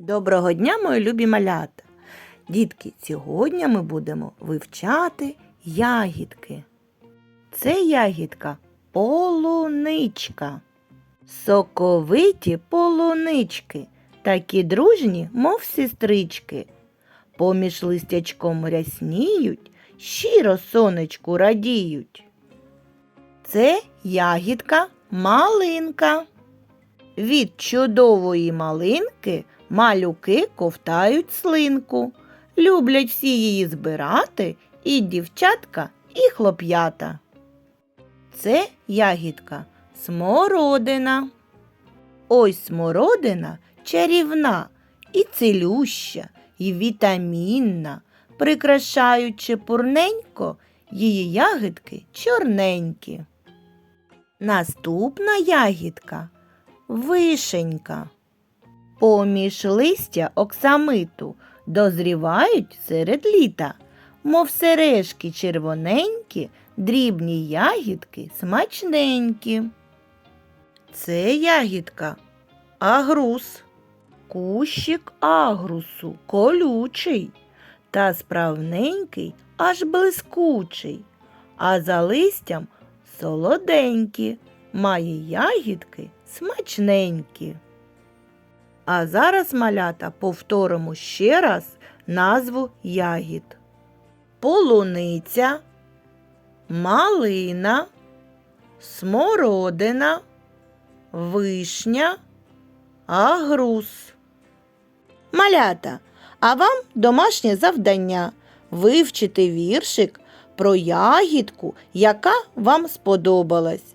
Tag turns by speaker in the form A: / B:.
A: Доброго дня, мої любі малята! Дітки, сьогодні ми будемо вивчати ягідки. Це ягідка полуничка. Соковиті полунички, такі дружні, мов сестрички. Поміж листячком рясніють, щиро сонечку радіють. Це ягідка малинка. Від чудової малинки малюки ковтають слинку. Люблять всі її збирати і дівчатка, і хлоп'ята. Це ягідка смородина. Ось смородина чарівна і цілюща, і вітамінна. Прикрашають чепурненько її ягідки чорненькі. Наступна ягідка вишенька. Поміж листя оксамиту дозрівають серед літа, мов сережки червоненькі, дрібні ягідки смачненькі. Це ягідка агрус, кущик агрусу колючий та справненький, аж блискучий, а за листям солоденькі, має ягідки смачненькі. А зараз, малята, повторимо ще раз назву ягід. Полуниця, малина, смородина, вишня, агрус. Малята, а вам домашнє завдання вивчити віршик про ягідку, яка вам сподобалась.